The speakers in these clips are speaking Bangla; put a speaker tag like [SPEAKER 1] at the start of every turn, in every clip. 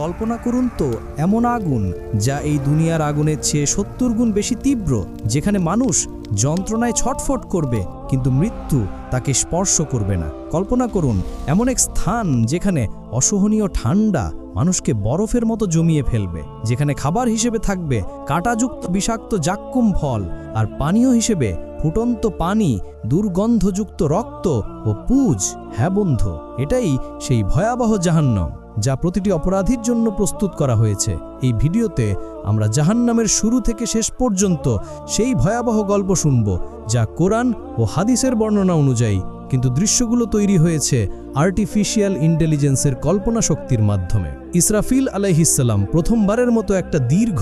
[SPEAKER 1] কল্পনা করুন তো, এমন আগুন যা এই দুনিয়ার আগুনের চেয়ে সত্তর গুণ বেশি তীব্র, যেখানে মানুষ যন্ত্রণায় ছটফট করবে, কিন্তু মৃত্যু তাকে স্পর্শ করবে না। কল্পনা করুন, এমন এক স্থান যেখানে অসহনীয় ঠান্ডা মানুষকে বরফের মতো জমিয়ে ফেলবে, যেখানে খাবার হিসেবে থাকবে কাঁটাযুক্ত বিষাক্ত জাক্কুম ফল আর পানীয় হিসেবে ফুটন্ত পানি, দুর্গন্ধযুক্ত রক্ত ও পুজ। হ্যাঁ বন্ধু, এটাই সেই ভয়াবহ জাহান্নাম। যা প্রতিটি অপরাধীর জন্য প্রস্তুত করা হয়েছে। এই ভিডিওতে আমরা জাহান্নামের শুরু থেকে শেষ পর্যন্ত সেই ভয়াবহ গল্প শুনব, যা কোরআন ও হাদিসের বর্ণনা অনুযায়ী কিন্তু দৃশ্যগুলো তৈরি হয়েছে আর্টিফিশিয়াল ইন্টেলিজেন্সের কল্পনা শক্তির মাধ্যমে। ইসরাফিল আলাইহিসাল্লাম প্রথমবারের মতো একটা দীর্ঘ,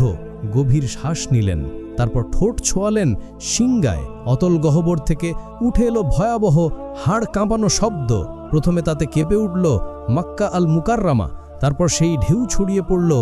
[SPEAKER 1] গভীর শ্বাস নিলেন। তারপর ঠোঁট ছোঁয়ালেন সিংগায়। অতল গহ্বর থেকে উঠে এলো ভয়াবহ হাড় কাঁপানো শব্দ। প্রথমে তাতে কেঁপে উঠল মাক্কা আল মুকাররামা তারপর সেই ঢেউ ছড়িয়ে পড়ল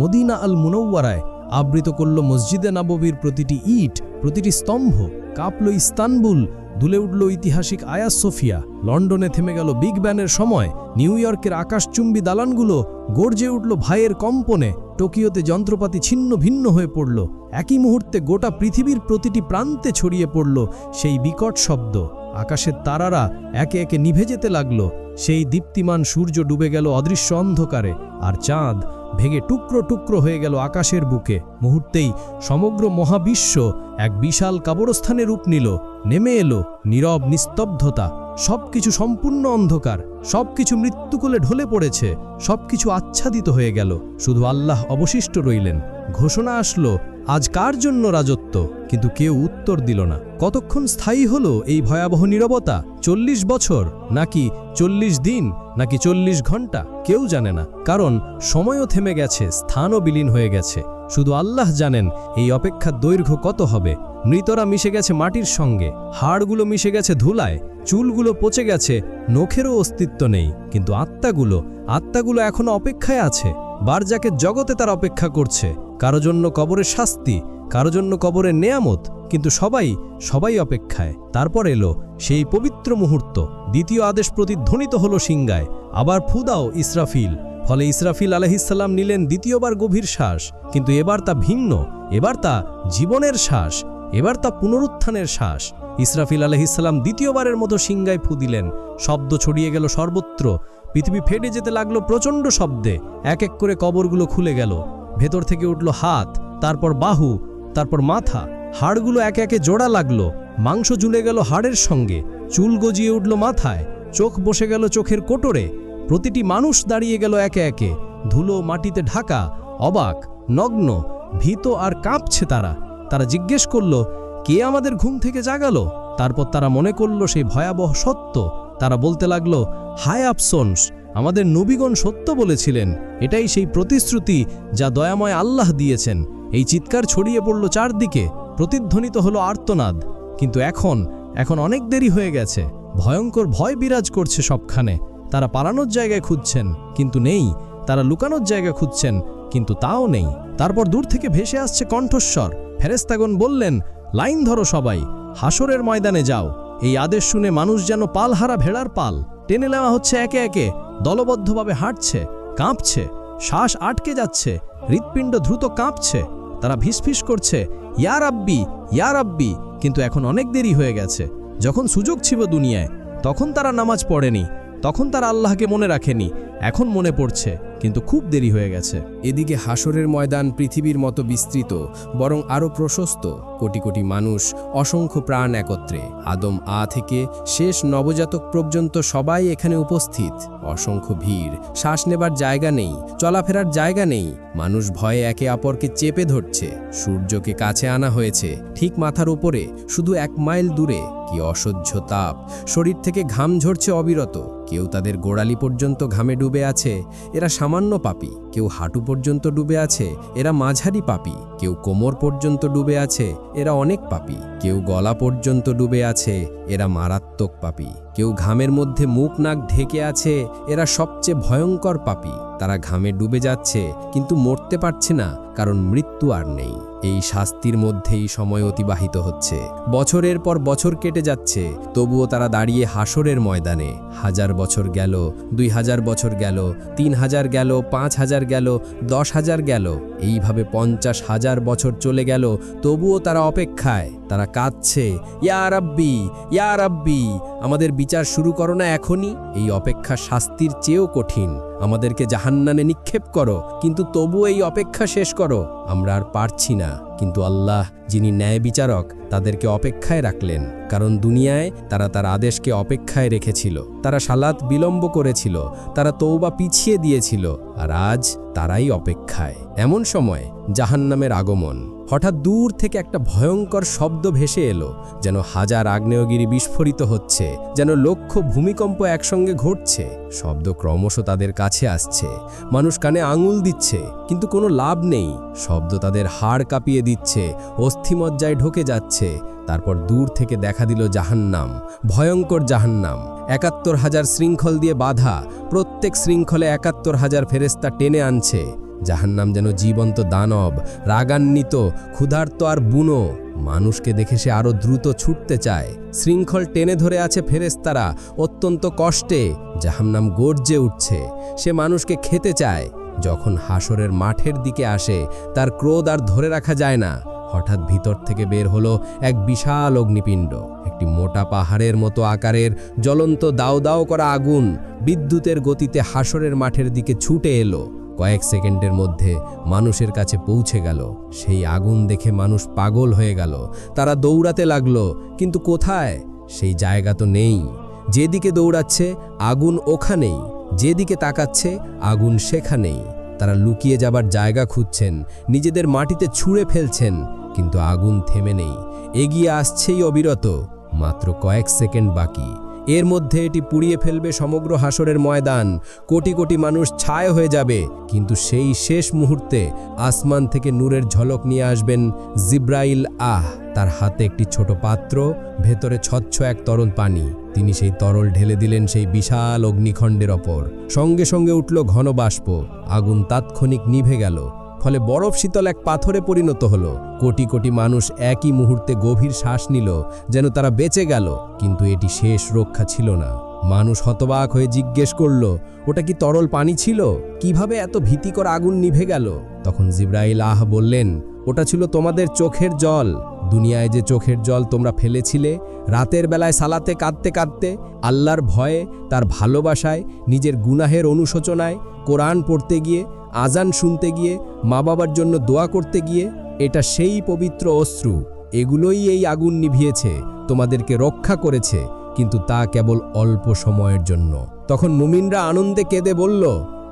[SPEAKER 1] মদিনা আল মুনৌয়ারায় আবৃত করল মসজিদে নাববীর প্রতিটি ইট, প্রতিটি স্তম্ভ। কাঁপল ইস্তানবুল, দুলে উঠল ঐতিহাসিক আয়াস সোফিয়া। লন্ডনে থেমে গেল বিগ ব্যানের সময়। নিউ ইয়র্কের আকাশচুম্বী দালানগুলো গর্জে উঠল ভাইয়ের কম্পনে। টোকিওতে যন্ত্রপাতি ছিন্ন ভিন্ন হয়ে পড়ল। একই মুহূর্তে গোটা পৃথিবীর প্রতিটি প্রান্তে ছড়িয়ে পড়ল সেই বিকট শব্দ। আকাশের তারারা একে একে নিভে যেতে লাগল। সেই দীপ্তিমান সূর্য ডুবে গেল অদৃশ্য অন্ধকারে, আর চাঁদ ভেঙে টুকরো টুকরো হয়ে গেল আকাশের বুকে। মুহূর্তেই সমগ্র মহাবিশ্ব এক বিশাল কাবরস্থানে রূপ নিল, নেমে এলো, নীরব নিস্তব্ধতা। সবকিছু সম্পূর্ণ অন্ধকার, সবকিছু মৃত্যুকোলে ঢলে পড়েছে, সবকিছু আচ্ছাদিত হয়ে গেল। শুধু আল্লাহ অবশিষ্ট রইলেন। ঘোষণা আসলো, আজ কার জন্য রাজত্ব? কিন্তু কেউ উত্তর দিল না। কতক্ষণ স্থায়ী হলো এই ভয়াবহ নীরবতা? চল্লিশ বছর? নাকি চল্লিশ দিন? নাকি চল্লিশ ঘণ্টা কেউ জানে না। কারণ সময়ও থেমে গেছে, স্থানও বিলীন হয়ে গেছে। শুধু আল্লাহ জানেন এই অপেক্ষার দৈর্ঘ্য কত হবে। মৃতরা মিশে গেছে মাটির সঙ্গে, হাড়গুলো মিশে গেছে ধুলায়, চুলগুলো পচে গেছে, নখেরও অস্তিত্ব নেই। কিন্তু আত্মাগুলো আত্মাগুলো এখনও অপেক্ষায় আছে। বারজাকে জগতে তার অপেক্ষা করছে। কারও জন্য কবরের শাস্তি, কারও জন্য কবরের নেয়ামত, কিন্তু সবাই সবাই অপেক্ষায়। তারপর এলো সেই পবিত্র মুহূর্ত। দ্বিতীয় আদেশ প্রতিধ্বনিত হলো সিংগায় আবার ফুদাও ইসরাফিল। ফলে ইসরাফিল আলহিসাল্লাম নিলেন দ্বিতীয়বার গভীর শ্বাস। কিন্তু এবার তা ভিন্ন। এবার তা জীবনের শ্বাস। এবার তা পুনরুত্থানের শ্বাস। ইসরাফিল আলহিসাল্লাম দ্বিতীয়বারের মতো সিংগায় ফু দিলেন। শব্দ ছড়িয়ে গেল সর্বত্র। পৃথিবী ফেটে যেতে লাগল প্রচণ্ড শব্দে। এক এক করে কবরগুলো খুলে গেল। ভেতর থেকে উঠল হাত, তারপর বাহু, তারপর মাথা। হাড়গুলো একে একে জোড়া লাগল। মাংস জুলে গেল হাড়ের সঙ্গে। চুল গজিয়ে উঠল মাথায়। চোখ বসে গেল চোখের কোটরে। প্রতিটি মানুষ দাঁড়িয়ে গেল একে একে। ধুলো মাটিতে ঢাকা, অবাক, নগ্ন, ভীত আর কাঁপছে তারা। তারা জিজ্ঞেস করল, কে আমাদের ঘুম থেকে জাগালো? তারপর তারা মনে করল, সেই ভয়াবহ সত্য। তারা বলতে লাগল, হায় আফসোনস আমাদের নবীগণ সত্য বলেছিলেন, এটাই সেই প্রতিশ্রুতি যা দয়াময় আল্লাহ দিয়েছেন। এই চিৎকার ছড়িয়ে পড়ল চারদিকে, প্রতিধ্বনিত হলো আর্তনাদ। কিন্তু এখন এখন অনেক দেরি হয়ে গেছে। ভয়ঙ্কর ভয় বিরাজ করছে সবখানে। তারা পালানোর জায়গায় খুঁজছেন, কিন্তু নেই। তারা লুকানোর জায়গা খুঁজছেন, কিন্তু তাও নেই। তারপর দূর থেকে ভেসে আসছে কণ্ঠস্বর। ফেরেস্তাগন বললেন, লাইন ধরো সবাই। হাসরের ময়দানে যাও। এই আদেশ শুনে মানুষ যেন পালহারা ভেড়ার পাল। টেনে নেওয়া হচ্ছে একে একে। দলবদ্ধভাবে হাঁটছে, কাঁপছে, শ্বাস আটকে যাচ্ছে, হৃৎপিণ্ড দ্রুত কাঁপছে, তারা ভিসফিস করছে ইয়ার আব্বি ইয়ার আব্বি কিন্তু এখন অনেক দেরি হয়ে গেছে। যখন সুযোগ ছিল দুনিয়ায়, তখন তারা নামাজ পড়েনি, তখন তারা আল্লাহকে মনে রাখেনি, এখন মনে পড়ছে, কিন্তু খুব দেরি হয়ে গেছে।
[SPEAKER 2] এদিকে হাসরের ময়দান পৃথিবীর মতো বিস্তৃত, বরং আরও প্রশস্ত। কোটি কোটি মানুষ অসংখ্য প্রাণ একত্রে। আদম আ থেকে শেষ নবজাতক পর্যন্ত সবাই এখানে উপস্থিত। অসংখ্য ভিড়, শ্বাস নেবার জায়গা নেই, চলাফেরার জায়গা নেই। মানুষ ভয়ে একে অপরকে চেপে ধরছে। সূর্যকে কাছে আনা হয়েছে, ঠিক মাথার উপরে, শুধু এক মাইল দূরে। কি অসহ্য তাপ। শরীর থেকে ঘাম ঝরছে অবিরত। কেউ তাদের গোড়ালি পর্যন্ত ঘামে ডুবে আছে, এরা সামান্য পাপি। কেউ হাঁটু পর্যন্ত ডুবে আছে, এরা মাঝারি পাপি। কেউ কোমর পর্যন্ত ডুবে আছে এরা অনেক পাপি। কেউ গলা পর্যন্ত ডুবে আছে, এরা মারাত্মক পাপি। কেউ ঘামের মধ্যে মুখ নাক ঢেকে আছে, এরা সবচেয়ে ভয়ঙ্কর পাপি। তারা ঘামে ডুবে যাচ্ছে, কিন্তু মরতে পারছে না, কারণ মৃত্যু আর নেই। এই শাস্তির মধ্যেই সময় অতিবাহিত হচ্ছে। বছরের পর বছর কেটে যাচ্ছে, তবুও তারা দাঁড়িয়ে হাসরের ময়দানে। হাজার বছর গেল, দুই হাজার বছর গেল, তিন হাজার গেল, পাঁচ হাজার গেল, দশ হাজার গেল। এইভাবে পঞ্চাশ হাজার বছর চলে গেল, তবুও তারা অপেক্ষায়। তারা কাঁদছে, ইয়া রাব্বি ইয়া রাব্বি, আমাদের বিচার শুরু করো না এখনই। এই অপেক্ষা শাস্তির চেয়েও কঠিন। আমাদেরকে জাহান্নানে নিক্ষেপ করো, কিন্তু তবু এই অপেক্ষা শেষ করো। আমরা আর পারছি না। কিন্তু আল্লাহ, যিনি ন্যায় বিচারক, তাদেরকে অপেক্ষায় রাখলেন, কারণ দুনিয়ায় তারা তার আদেশকে অপেক্ষায় রেখেছিল। তারা সালাত বিলম্ব করেছিল, তারা তৌবা পিছিয়ে দিয়েছিল, আর আজ তারাই অপেক্ষায়। এমন সময় জাহান্নামের আগমন। হঠাৎ দূর থেকে একটা ভয়ঙ্কর শব্দ ভেসে এলো, যেন হাজার আগ্নেয়গিরি বিস্ফোরিত হচ্ছে, যেন লক্ষ ভূমিকম্প একসঙ্গে ঘটছে। শব্দ ক্রমশ তাদের কাছে আসছে। মানুষ কানে আঙুল দিচ্ছে, কিন্তু কোনো লাভ নেই। শব্দ তাদের হাড় কাঁপিয়ে দিচ্ছে, অস্থিমজ্জায় ঢোকে যাচ্ছে। তারপর দূর থেকে দেখা দিল জাহান্নাম, ভয়ঙ্কর জাহান্নাম। একাত্তর হাজার শৃঙ্খল দিয়ে বাধা, প্রত্যেক শৃঙ্খলে একাত্তর হাজার ফেরেস্তা টেনে আনছে। জাহান্নাম যেন জীবন্ত দানব, রাগান্বিত, ক্ষুধার্ত আর বুনো। মানুষকে দেখে সে আরও দ্রুত ছুটতে চায়। শৃঙ্খল টেনে ধরে আছে ফেরেস্তারা অত্যন্ত কষ্টে। জাহান্নাম গর্জে উঠছে। সে মানুষকে খেতে চায়। যখন হাসরের মাঠের দিকে আসে, তার ক্রোধ আর ধরে রাখা যায় না। হঠাৎ ভিতর থেকে বের হলো এক বিশাল অগ্নিপিণ্ড। একটি মোটা পাহাড়ের মতো আকারের, জ্বলন্ত দাও দাও করা আগুন বিদ্যুতের গতিতে হাসরের মাঠের দিকে ছুটে এলো। কয়েক সেকেন্ডের মধ্যে মানুষের কাছে পৌঁছে গেল। সেই আগুন দেখে মানুষ পাগল হয়ে গেল। তারা দৌড়াতে লাগল, কিন্তু কোথায়? সেই জায়গা তো নেই। যেদিকে দৌড়াচ্ছে, আগুন ওখানেই। যেদিকে তাকাচ্ছে, আগুন সেখানেই। তারা লুকিয়ে যাবার জায়গা খুঁজছেন, নিজেদের মাটিতে ছুঁড়ে ফেলছেন, কিন্তু আগুন থেমে নেই। এগিয়ে আসছেই অবিরত। মাত্র কয়েক সেকেন্ড বাকি। এর মধ্যে এটি পুড়িয়ে ফেলবে সমগ্র হাসরের ময়দান। কোটি কোটি মানুষ ছায় হয়ে যাবে। কিন্তু সেই শেষ মুহূর্তে আসমান থেকে নূরের ঝলক নিয়ে আসবেন জিব্রাইল। আহ, তার হাতে একটি ছোট পাত্র, ভেতরে ছচ্ছ এক তরল পানি। তিনি সেই তরল ঢেলে দিলেন সেই বিশাল অগ্নিখণ্ডের ওপর। সঙ্গে সঙ্গে উঠল ঘন বাষ্প। আগুন তাৎক্ষণিক নিভে গেল। ফলে বরফ শীতল এক পাথরে পরিণত হলো। কোটি কোটি মানুষ একই মুহূর্তে গভীর শ্বাস নিল, যেন তারা বেঁচে গেল, কিন্তু এটি শেষ রক্ষা ছিল না। মানুষ হতবাক হয়ে জিজ্ঞেস করল, ওটা কি তরল পানি ছিল? কীভাবে এত ভীতিকর আগুন নিভে গেল? তখন জিব্রাইল আহ বললেন, ওটা ছিল তোমাদের চোখের জল। দুনিয়ায় যে চোখের জল তোমরা ফেলেছিলে, রাতের বেলায় সালাতে কাঁদতে কাঁদতে, আল্লাহর ভয়ে, তার ভালোবাসায়, নিজের গুনাহের অনুশোচনায়, কোরআন পড়তে গিয়ে আজান শুনতে গিয়ে মা বাবার জন্য দোয়া করতে গিয়ে এটা সেই পবিত্র অশ্রু, এগুলোই এই আগুন নিভিয়েছে, তোমাদেরকে রক্ষা করেছে, কিন্তু তা কেবল অল্প সময়ের জন্য। তখন মুমিনরা আনন্দে কেঁদে বলল,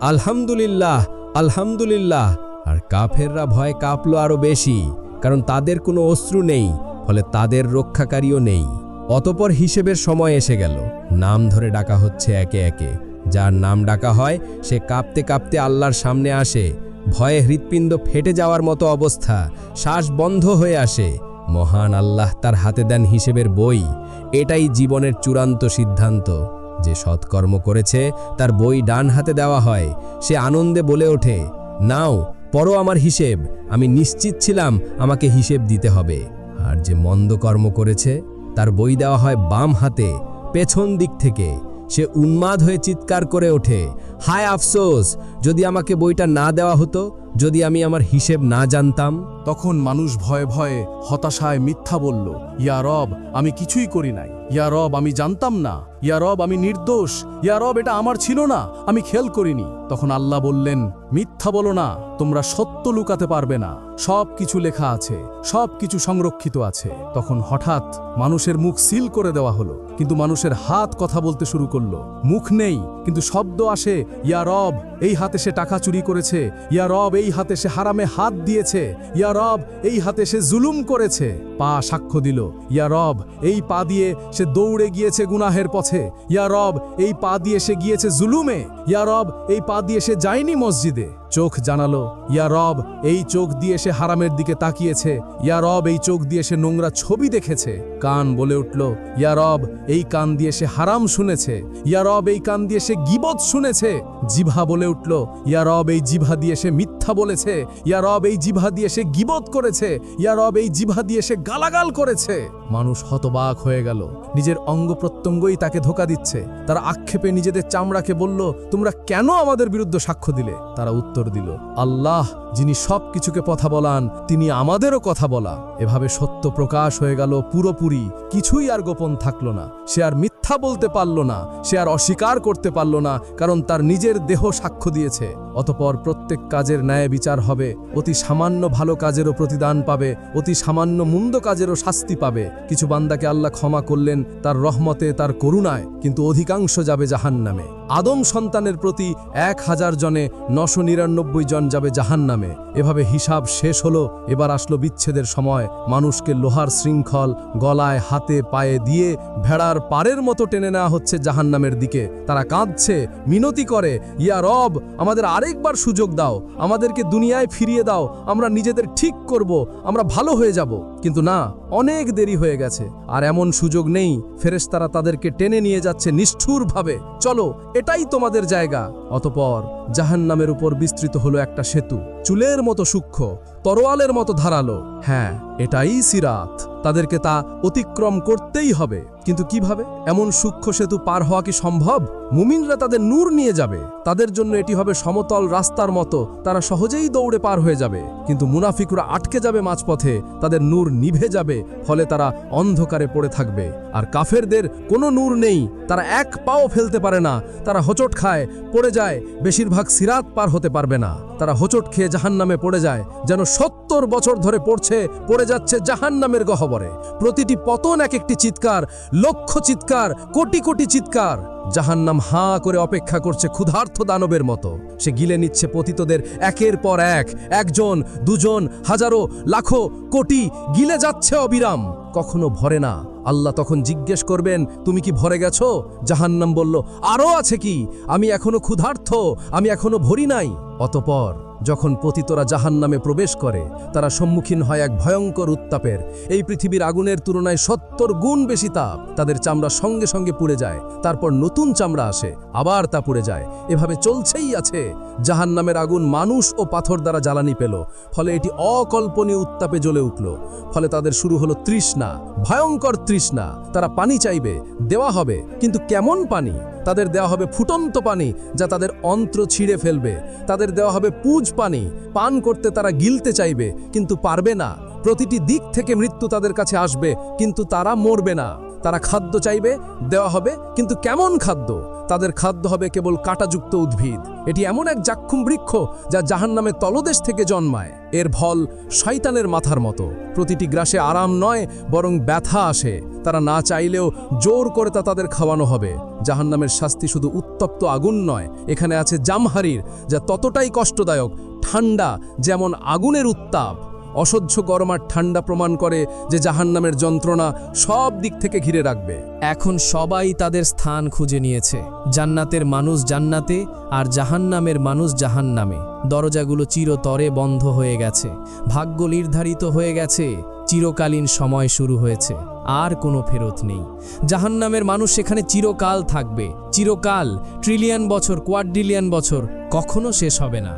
[SPEAKER 2] আলহামদুলিল্লাহ আলহামদুলিল্লাহ। আর কাফেররা ভয় কাঁপলো আরও বেশি, কারণ তাদের কোনো অশ্রু নেই, ফলে তাদের রক্ষাকারীও নেই। অতপর হিসেবের সময় এসে গেল। নাম ধরে ডাকা হচ্ছে একে একে। যার নাম ডাকা হয়, সে কাঁপতে কাঁপতে আল্লাহর সামনে আসে। ভয়ে হৃৎপিণ্ড ফেটে যাওয়ার মতো অবস্থা, শ্বাস বন্ধ হয়ে আসে। মহান আল্লাহ তার হাতে দেন হিসেবের বই। এটাই জীবনের চূড়ান্ত সিদ্ধান্ত। যে সৎকর্ম করেছে, তার বই ডান হাতে দেওয়া হয়। সে আনন্দে বলে ওঠে, নাও পরও আমার হিসেব। আমি নিশ্চিত ছিলাম আমাকে হিসেব দিতে হবে। আর যে মন্দ কর্ম করেছে, তার বই দেওয়া হয় বাম হাতে, পেছন দিক থেকে। সে উন্মাদ হয়ে চিৎকার করে ওঠে, হায় আফসোস, যদি আমাকে বইটা না দেওয়া হতো, যদি আমি আমার হিসেব না জানতাম?
[SPEAKER 3] তখন মানুষ ভয়ে ভয়ে হতাশায় মিথ্যা বলল, ইয়া রব, আমি কিছুই করি নাই। ইয়া রব, আমি জানতাম না। ইয়া রব, আমি নির্দোষ। ইয়া রব, এটা আমার ছিল না। আমি খেল করিনি। তখন আল্লাহ বললেন মিথ্যা বলো না, তোমরা সত্য লুকাতে পারবে না। সব কিছু লেখা আছে, সব কিছু সংরক্ষিত আছে। তখন হঠাৎ মানুষের মুখ সিল করে দেওয়া হলো, কিন্তু মানুষের হাত কথা বলতে শুরু করল। মুখ নেই, কিন্তু শব্দ আসে, ইয়া রব, এই হাতে সে টাকা চুরি করেছে। ইয়া রব, এই হাতে সে হারামে হাত দিয়েছে। ইয়া রব, এই হাতে সে জুলুম করেছে। পা সাক্ষ্য দিল, ইয়া রব, এই পা দিয়ে সে দৌড়ে গিয়েছে গুনাহের পথে। ইয়া রব, এই পা দিয়ে সে গিয়েছে জুলুমে। ইয়া রব, এই পা দিয়ে সে যায়নি মসজিদে। edildi. চোখ জানালো, ইয়া রব, এই চোখ দিয়ে সে হারামের দিকে তাকিয়েছে। ইয়া রব, এই চোখ দিয়ে সে নোংরা ছবি দেখেছে। কান বলে উঠল, ইয়া রব, এই কান দিয়ে সে হারাম শুনেছে। ইয়া রব, এই কান দিয়ে সে গিবত শুনেছে। জিভা বলে উঠল, ইয়া রব, এই জিভা দিয়ে সে মিথ্যা বলেছে। ইয়া রব, এই জিভা দিয়ে সে গিবত করেছে। ইয়া রব, এই জিভা দিয়ে সে গালাগাল করেছে। মানুষ হতবাক হয়ে গেল। নিজের অঙ্গ প্রত্যঙ্গই তাকে ধোকা দিচ্ছে। তারা আক্ষেপে নিজেদের চামড়াকে বলল, তোমরা কেন আমাদের বিরুদ্ধে সাক্ষ্য দিলে? তারা উত্তর দিল, আল্লাহ, যিনি সব কিছুকে কথা বলান, তিনি আমাদেরও কথা বলা। এভাবে সত্য প্রকাশ হয়ে গেল পুরোপুরি। কিছুই আর গোপন থাকল না। সে আর মিথ্যা বলতে পারল না। সে আর অস্বীকার করতে পারল না, কারণ তার নিজের দেহ সাক্ষ্য দিয়েছে। অতপর প্রত্যেক কাজের ন্যায় বিচার হবে। অতি সামান্য ভালো কাজেরও প্রতিদান পাবে। অতি সামান্য মন্দ কাজেরও শাস্তি পাবে। কিছু বান্দাকে আল্লাহ ক্ষমা করলেন, তার রহমতে, তার করুণায়, কিন্তু অধিকাংশ যাবে জাহান্নামে। আদম সন্তানের প্রতি এক হাজার জনে নশো নিরানব্বই জন যাবে জাহান্নামে। এভাবে হিসাব শেষ হলো, এবার আসলো বিচ্ছেদের সময়। মানুষকে লোহার শৃঙ্খল, গলায়, হাতে, পায়ে দিয়ে ভেড়ার পারের মতো টেনে নেওয়া হচ্ছে জাহান্নামের দিকে। তারা কাঁদছে, মিনতি করে, ইয়া রব, আমাদের আরেকবার সুযোগ দাও। আমাদেরকে দুনিয়ায় ফিরিয়ে দাও। আমরা নিজেদের ঠিক করব। আমরা ভালো হয়ে যাব। কিন্তু না, অনেক দেরি হয়ে গেছে। আর এমন সুযোগ নেই, ফেরেশতারা তাদেরকে টেনে নিয়ে যাচ্ছে নিষ্ঠুরভাবে। চলো, এটাই তোমাদের জায়গা। অতপর জাহান্নামের উপর বিস্তৃত হলো একটা সেতু। চুলের মতো সূক্ষ্ম, তরোয়ালের মতো ধারালো। হ্যাঁ এটাই সিরাত। তাদেরকে তা অতিক্রম করতেই হবে। কিন্তু কীভাবে? এমন সূক্ষ্ম সেতু পার হওয়া কি সম্ভব? মুমিনরা তাদের নূর নিয়ে যাবে। তাদের জন্য এটি হবে সমতল রাস্তার মতো। তারা সহজেই দৌড়ে পার হয়ে যাবে। কিন্তু মুনাফিকরা আটকে যাবে মাঝপথে। তাদের নূর নিভে যাবে, ফলে তারা অন্ধকারে পড়ে থাকবে। আর কাফেরদের কোনো নূর নেই। তারা এক পাও ফেলতে পারে না। তারা হোঁচট খায়, পড়ে যায়। বেশিরভাগ সিরাত পার হতে পারবে না। তারা হোঁচট খেয়ে জাহান্নামে পড়ে যায়। যেন সত্তর বছর ধরে পড়ছে, পড়ে যাচ্ছে জাহান্নামের গহবরে। প্রতিটি পতন এক একটি চিৎকার। লক্ষ চিৎকার, কোটি কোটি চিৎকার। জাহান্নাম হাঁ করে অপেক্ষা করছে ক্ষুধার্থ দানবের মতো। সে গিলে নিচ্ছে পতিতদের একের পর এক, একজন, দুজন, হাজারো, লাখো, কোটি, গিলে যাচ্ছে অবিরাম। কখনো ভরে না। আল্লাহ তখন জিজ্ঞেস করবেন, তুমি কি ভরে গেছো? জাহান্নাম বলল আরও আছে কি? আমি এখনও ক্ষুধার্থ আমি এখনও ভরি নাই। অতপর যখন পতিতরা জাহান নামে প্রবেশ করে, তারা সম্মুখীন হয় এক ভয়ঙ্কর উত্তাপের। এই পৃথিবীর আগুনের তুলনায় সত্তর গুণ বেশি তাপ। তাদের চামড়া সঙ্গে সঙ্গে পুড়ে যায়, তারপর নতুন চামড়া আসে, আবার তা পুড়ে যায়। এভাবে চলছেই আছে। জাহান নামের আগুন মানুষ ও পাথর দ্বারা জ্বালানি পেল, ফলে এটি অকল্পনীয় উত্তাপে জ্বলে উঠল। ফলে তাদের শুরু হলো তৃষ্ণা, ভয়ঙ্কর তৃষ্ণা। তারা পানি চাইবে, দেওয়া হবে, কিন্তু কেমন পানি? তাদের দেওয়া হবে ফুটন্ত পানি যা তাদের অন্ত্র ছিঁড়ে ফেলবে। তাদের দেওয়া হবে পুজ পানি। পান করতে তারা গিলতে চাইবে, কিন্তু পারবে না। প্রতিটি দিক থেকে মৃত্যু তাদের কাছে আসবে, কিন্তু তারা মরবে না। তারা খাদ্য চাইবে, দেওয়া হবে, কিন্তু কেমন খাদ্য? তাদের খাদ্য হবে কেবল কাঁটাযুক্ত উদ্ভিদ। এটি এমন এক জাক্ষুম বৃক্ষ যা জাহান্নামে তলদেশ থেকে জন্মায়। এর ফল শয়তানের মাথার মতো। প্রতিটি গ্রাসে আরাম নয়, বরং ব্যথা আসে। তারা না চাইলেও জোর করে তা তাদের খাওয়ানো হবে। জাহান্নামের শাস্তি শুধু উত্তপ্ত আগুন নয়, এখানে আছে জামহারির, যা ততটাই কষ্টদায়ক, ঠান্ডা, যেমন আগুনের উত্তাপ। অসহ্য গরম আর ঠান্ডা প্রমাণ করে যে জাহান্নামের যন্ত্রণা সব দিক থেকে ঘিরে রাখবে।
[SPEAKER 2] এখন সবাই তাদের স্থান খুঁজে নিয়েছে। জান্নাতের মানুষ জান্নাতে আর জাহান্নামের মানুষ জাহান্নামে। দরজাগুলো চিরতরে বন্ধ হয়ে গেছে। ভাগ্য নির্ধারিত হয়ে গেছে। চিরকালীন সময় শুরু হয়েছে, আর কোনো ফেরত নেই। জাহান্নামের মানুষ সেখানে চিরকাল থাকবে, চিরকাল, ট্রিলিয়ন বছর, কোয়াড্রিলিয়ন বছর, কখনো শেষ হবে না।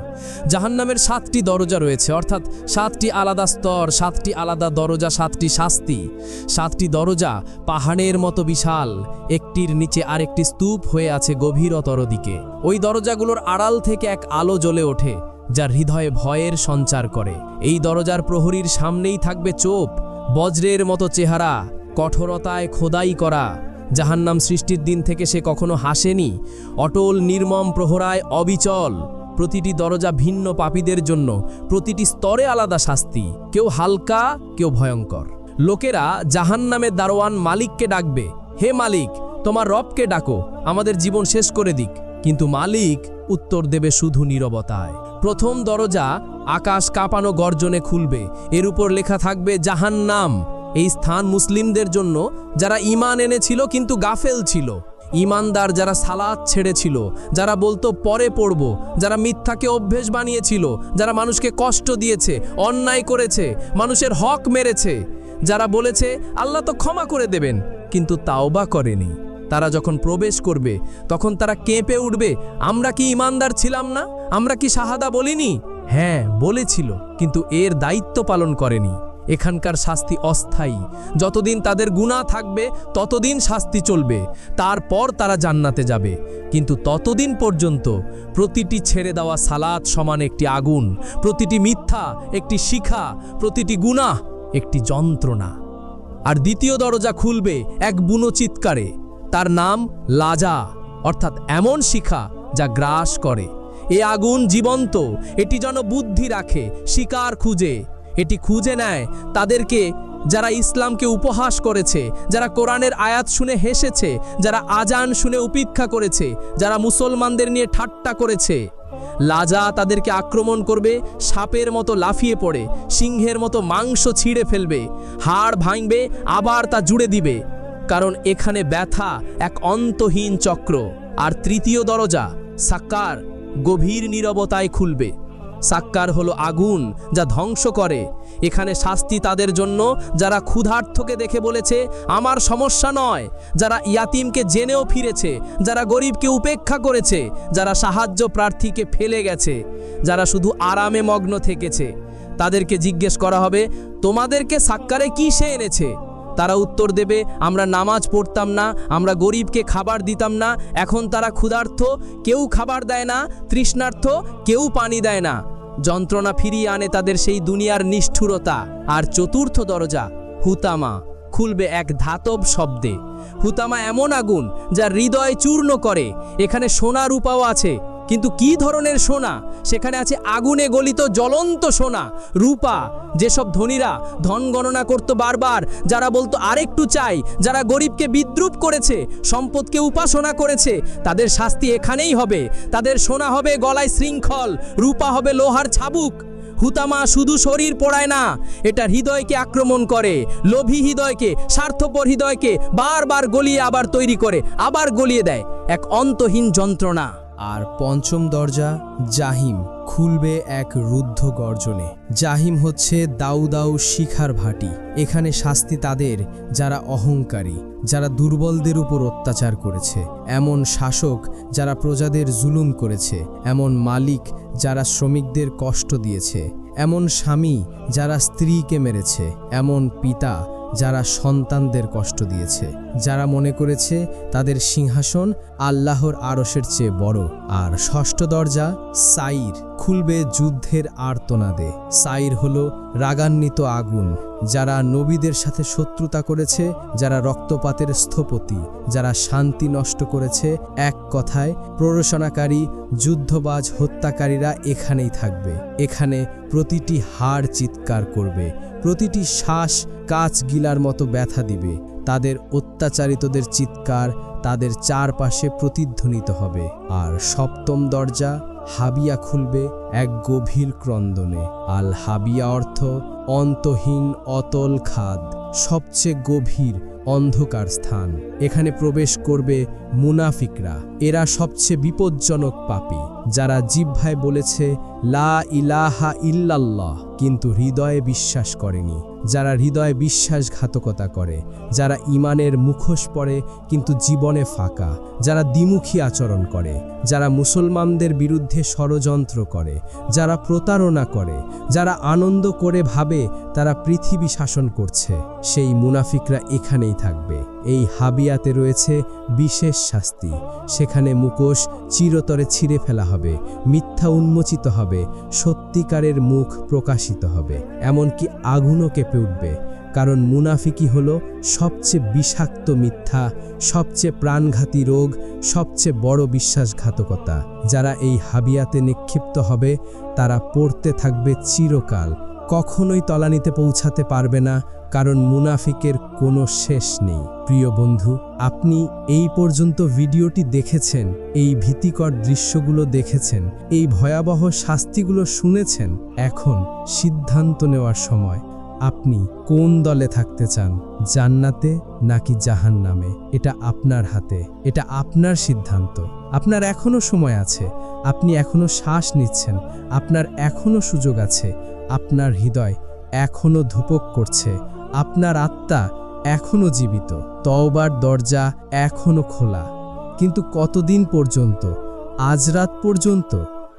[SPEAKER 2] জাহান্নামের সাতটি দরজা রয়েছে, অর্থাৎ সাতটি আলাদা স্তর, সাতটি আলাদা দরজা, সাতটি শাস্তি। সাতটি দরজা পাহাড়ের মতো বিশাল, একটির নিচে আরেকটি স্তূপ হয়ে আছে গভীরতর দিকে। ওই দরজাগুলোর আড়াল থেকে এক আলো জ্বলে ওঠে যা হৃদয়ে ভয়ের সঞ্চার করে। এই দরজার প্রহরীর সামনেই থাকবে চোপ, বজ্রের মতো চেহারা, কঠোরতায় খোদাই করা। জাহান্নাম সৃষ্টির দিন থেকে সে কখনো হাসেনি। অটল, নির্মম প্রহরায় অবিচল। প্রতিটি দরজা ভিন্ন পাপীদের জন্য, প্রতিটি স্তরে আলাদা শাস্তি। কেউ হালকা, কেউ ভয়ঙ্কর। লোকেরা জাহান্নামের দারোয়ান মালিককে ডাকবে, হে মালিক, তোমার রবকে ডাকো, আমাদের জীবন শেষ করে দিক। কিন্তু মালিক উত্তর দেবে শুধু নীরবতায়। প্রথম দরজা আকাশ কাঁপানো গর্জনে খুলবে। এর উপর লেখা থাকবে, জাহান্নাম। এই স্থান মুসলিমদের জন্য যারা ঈমান এনেছিল কিন্তু গাফেল ছিল। ইমানদার যারা সালাদ ছেড়েছিল, যারা বলতো, পরে পড়ব। যারা মিথ্যাকে অভ্যেস বানিয়েছিল, যারা মানুষকে কষ্ট দিয়েছে, অন্যায় করেছে, মানুষের হক মেরেছে। যারা বলেছে, আল্লাহ তো ক্ষমা করে দেবেন। কিন্তু তাওবা করেনি। তারা যখন প্রবেশ করবে, তখন তারা কেঁপে উঠবে, আমরা কি ইমানদার ছিলাম না? আমরা কি শাহাদা বলিনি? হ্যাঁ বলেছিল, কিন্তু এর দায়িত্ব পালন করেনি। এখানকার শাস্তি অস্থায়ী। যতদিন তাদের গুণা থাকবে, ততদিন শাস্তি চলবে। তারপর তারা জান্নাতে যাবে। কিন্তু ততদিন পর্যন্ত প্রতিটি ছেড়ে দেওয়া সালাদ সমান একটি আগুন, প্রতিটি মিথ্যা একটি শিখা, প্রতিটি গুনাহ একটি যন্ত্রণা। আর দ্বিতীয় দরজা খুলবে এক বুনো চিৎকারে। তার নাম লাজা, অর্থাৎ এমন শিখা যা গ্রাস করে। এ আগুন জীবন্ত, এটি যেন বুদ্ধি রাখে, শিকার খুঁজে। এটি খুঁজে নেয় তাদেরকে যারা ইসলামকে উপহাস করেছে, যারা কোরআনের আয়াত শুনে হেসেছে, যারা আজান শুনে উপেক্ষা করেছে, যারা মুসলমানদের নিয়ে ঠাট্টা করেছে। লাজা তাদেরকে আক্রমণ করবে, সাপের মতো লাফিয়ে পড়ে, সিংহের মতো মাংস ছিঁড়ে ফেলবে, হাড় ভাঙবে, আবার তা জুড়ে দিবে। কারণ এখানে ব্যথা এক অন্তহীন চক্র। আর তৃতীয় দরজা, সাক্কার, গভীর নীরবতায় খুলবে। সাক্কার হলো আগুন যা ধ্বংস করে। এখানে শাস্তি তাদের জন্য, যারা ক্ষুধার্থকে দেখে বলেছে, আমার সমস্যা নয়। যারা ইয়াতিমকে জেনেও ফিরেছে, যারা গরিবকে উপেক্ষা করেছে, যারা সাহায্য প্রার্থীকে ফেলে গেছে, যারা শুধু আরামে মগ্ন থেকেছে। তাদেরকে জিজ্ঞেস করা হবে, তোমাদেরকে সাক্কারে কি সে এনেছে? তারা উত্তর দেবে, আমরা নামাজ পড়তাম না, আমরা গরিবকে খাবার দিতাম না, এখন তারা ক্ষুধার্থ, কেউ খাবার দেয় না, তৃষ্ণার্থ, কেউ পানি দেয় না। যন্ত্রণা ফিরিয়ে আনে তাদের সেই দুনিয়ার নিষ্ঠুরতা। আর চতুর্থ দরজা, হুতামা, খুলবে এক ধাতব শব্দে। হুতামা এমন আগুন, যা হৃদয় চূর্ণ করে। এখানে সোনা রূপাও আছে। কিন্তু কি ধরনের সোনা? সেখানে আছে আগুনে গলিত জ্বলন্ত সোনা, রূপা। যেসব ধনীরা ধন গণনা করত বারবার, যারা বলতো আরেকটু চাই, যারা গরিবকে বিদ্রুপ করেছে, সম্পদকে উপাসনা করেছে, তাদের শাস্তি এখানেই হবে। তাদের সোনা হবে গলায় শৃঙ্খল, রূপা হবে লোহার ছাবুক। হুতামা শুধু শরীর পোড়ায় না, এটা হৃদয়কে আক্রমণ করে। লোভী হৃদয়কে, স্বার্থপর হৃদয়কে বারবার গলিয়ে আবার তৈরি করে, আবার গলিয়ে দেয়। এক অন্তহীন যন্ত্রণা।
[SPEAKER 4] আর পঞ্চম দরজা জাহিম খুলবে এক রুদ্ধ গর্জনে। জাহিম হচ্ছে দাউ দাউ শিখার ভাটি। এখানে শাস্তি তাদের যারা অহংকারী, যারা দুর্বলদের উপর অত্যাচার করেছে। এমন শাসক যারা প্রজাদের জুলুম করেছে। এমন মালিক যারা শ্রমিকদের কষ্ট দিয়েছে। এমন স্বামী যারা স্ত্রীকে মেরেছে। এমন পিতা যারা সন্তানদের কষ্ট দিয়েছে, যারা মনে করেছে তাদের সিংহাসন আল্লাহর আরসের চেয়ে বড়। আর ষষ্ঠ দরজা সাইর, খুলবে যুদ্ধের আর্তনাদে। সাইর হল রাগান্বিত আগুন, যারা নবীদের সাথে শত্রুতা করেছে, যারা রক্তপাতের স্থপতি, যারা শান্তি নষ্ট করেছে। এক কথায়, প্ররোচনাকারী, যুদ্ধবাজ হত্যাকারীরা এখানেই থাকবে, এখানে প্রতিটি হাড় চিৎকার করবে। প্রতিটি শ্বাস কাচ গিলার মতো ব্যথা দিবে। তাদের অত্যাচারিতদের চিৎকার তাদের চারপাশে প্রতিধ্বনিত হবে। আর সপ্তম দরজা হাবিয়া খুলবে এক গভীর ক্রন্দনে। আল হাবিয়া অর্থ অন্তহীন, অতল খাদ, সবচেয়ে গভীর, অন্ধকার স্থান। এখানে প্রবেশ করবে মুনাফিকরা। এরা সবচেয়ে বিপজ্জনক পাপী, যারা জিহ্বায় বলেছে, লা ইলাহা ইল্লাল্লাহ। কিন্তু হৃদয়ে বিশ্বাস করেনি। যারা হৃদয়ে বিশ্বাসঘাতকতা করে, যারা ইমানের মুখোশ পরে কিন্তু জীবনে ফাঁকা, যারা দ্বিমুখী আচরণ করে, যারা মুসলমানদের বিরুদ্ধে ষড়যন্ত্র করে, যারা প্রতারণা করে, যারা আনন্দ করে ভাবে তারা পৃথিবী শাসন করছে, সেই মুনাফিকরা এখানেই থাকবে। এই হাবিয়াতে রয়েছে বিশেষ শাস্তি। সেখানে মুখোশ চিরতরে ছিঁড়ে ফেলা হবে, মিথ্যা উন্মোচিত হবে, সত্যিকারের মুখ প্রকাশিত হবে। এমনকি আগুনও কেঁপে উঠবে। কারণ মুনাফিকি হলো সবচেয়ে বিষাক্ত মিথ্যা, সবচেয়ে প্রাণঘাতী রোগ, সবচেয়ে বড় বিশ্বাসঘাতকতা। যারা এই হাবিয়াতে নিক্ষিপ্ত হবে, তারা পড়তে থাকবে চিরকাল। কখনোই তলানিতে পৌঁছাতে পারবে না, কারণ মুনাফিকের কোনো শেষ নেই। প্রিয় বন্ধু, আপনি এই পর্যন্ত ভিডিওটি দেখেছেন, এই ভীতিকর দৃশ্যগুলো দেখেছেন, এই ভয়াবহ শাস্তিগুলো শুনেছেন? এখন সিদ্ধান্ত নেওয়ার সময়। আপনি কোন দলে থাকতে চান, জান্নাতে নাকি জাহান্নামে? এটা আপনার হাতে, এটা আপনার সিদ্ধান্ত। আপনার এখনও সময় আছে, আপনি এখনও শ্বাস নিচ্ছেন, আপনার এখনও সুযোগ আছে, আপনার হৃদয় এখনও ধুপক করছে, আপনার আত্মা এখনও জীবিত, তওবার দরজা এখনও খোলা। কিন্তু কতদিন পর্যন্ত, আজ রাত পর্যন্ত,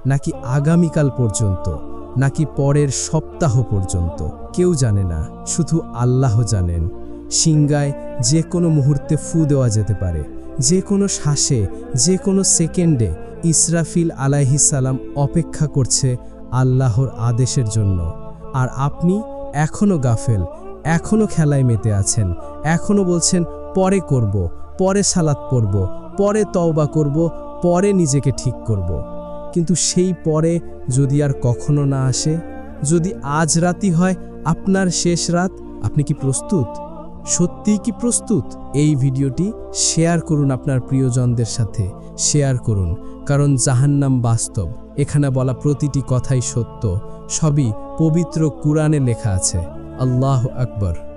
[SPEAKER 4] নাকি আগামীকাল পর্যন্ত, নাকি পরের সপ্তাহ পর্যন্ত? কেউ জানে না, শুধু আল্লাহ জানেন। সিংগায় যে কোনো মুহূর্তে ফু দেওয়া যেতে পারে। যে কোনো শ্বাসে, যে কোনো সেকেন্ডে ইসরাফিল আলাইহিসাল্লাম অপেক্ষা করছে আল্লাহর আদেশের জন্য। আর আপনি এখনও গাফেল এখনও খেলায় মেতে আছেন এখনও বলছেন, পরে করব, পরে সালাত পড়ব, পরে তওবা করব, পরে নিজেকে ঠিক করব। কিন্তু সেই পরে যদি আর কখনো না আসে যদি আজ রাতি হয়, আপনার শেষ রাত আপনি কি প্রস্তুত? সত্যিই কি প্রস্তুত? এই ভিডিওটি শেয়ার করুন আপনার প্রিয়জনদের সাথে। শেয়ার করুন, কারণ জাহান্নাম বাস্তব। এখানে বলা প্রতিটি কথাই সত্য। সবই পবিত্র কুরআনে লেখা আছে। আল্লাহ আকবর।